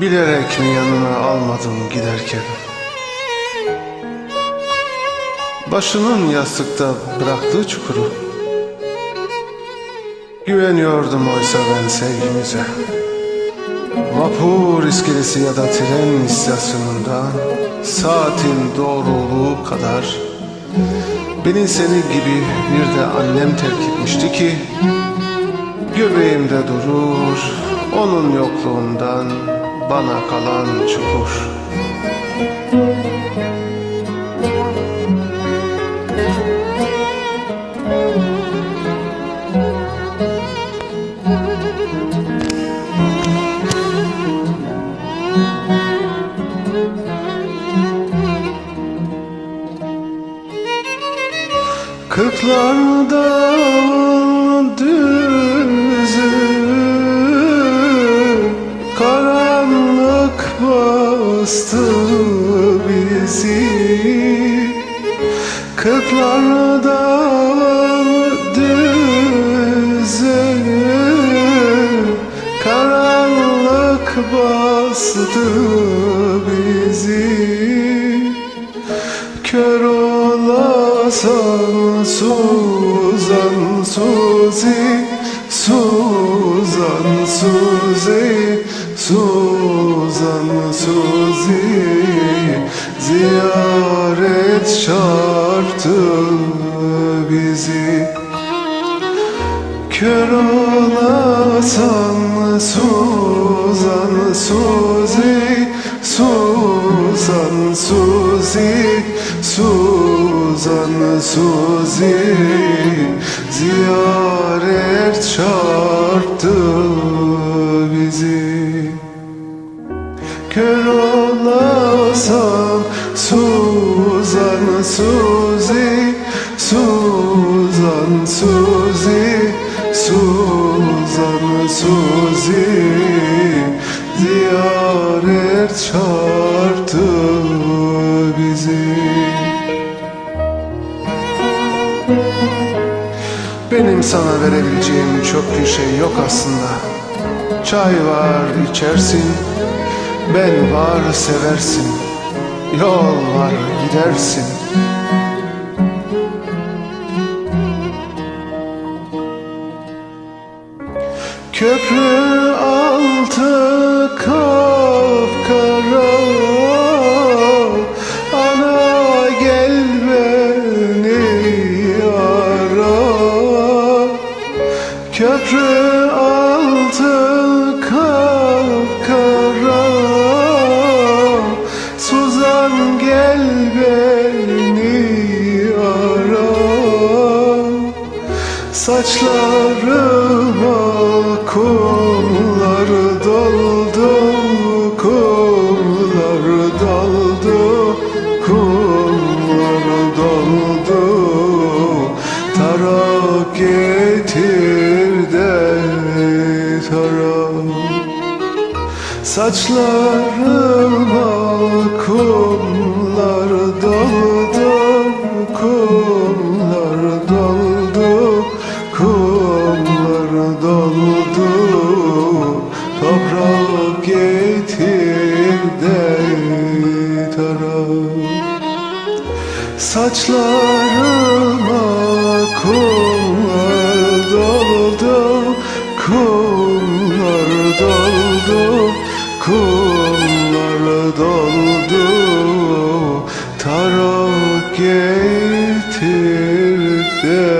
Bilerek mi yanına almadım giderken? Başının yastıkta bıraktığı çukuru. Güveniyordum oysa ben sevgimize. Vapur iskelesi ya da tren istasyonunda Saatin doğruluğu kadar Beni seni gibi bir de annem terk etmişti ki Göbeğimde durur onun yokluğundan bana kalan çukur Kırklar dağın düzü bastı bizi. Kırklar dağın düzü Karanlık bastı bizi. Kör olasan Suzan Suzi Suzan Suzi Suzan Suzi Ziyaret şartı bizi Kör olasan Suzan Suzi Suzan Suzi Suzan Suzi Ziyaret çarptı Kör olasan Suzan Suzi Suzan Suzi Suzan Suzi. Ziyaret çarptı bizi. Benim sana verebileceğim çok bir şey yok aslında. Çay var içersin Ben var seversin Yol var gidersin. Köprü altı kapkara Ana gel beni ara Köprü Saçlarıma kumlar doldu Kumlar doldu Kumlar doldu. Tarak getir de tarak. Saçlarıma Saçlarıma kumlar doldu Kumlar doldu Kumlar doldu. Tarak getir de